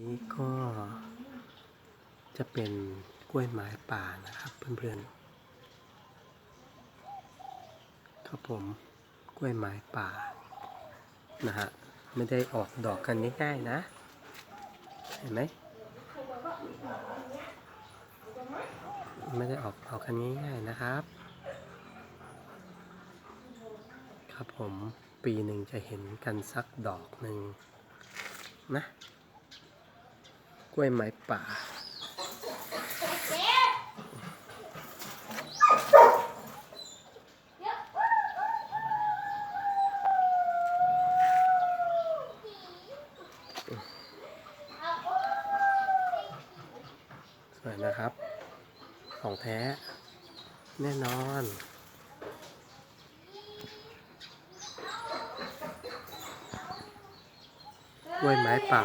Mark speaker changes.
Speaker 1: นี้ก็จะเป็นกล้วยไม้ป่านะครับเพื่อนๆ ครับผมกล้วยไม้ป่านะฮะไม่ได้ออกดอกกันง่ายๆนะ เห็นไหมไม่ได้ออกดอกกันง่ายๆนะครับ ครับผมปีหนึ่งจะเห็นกันสักดอกหนึ่งนะ กล้วยไม้ป่า สวยนะครับ ของแท้ แน่นอนกล้วยไม้ป่า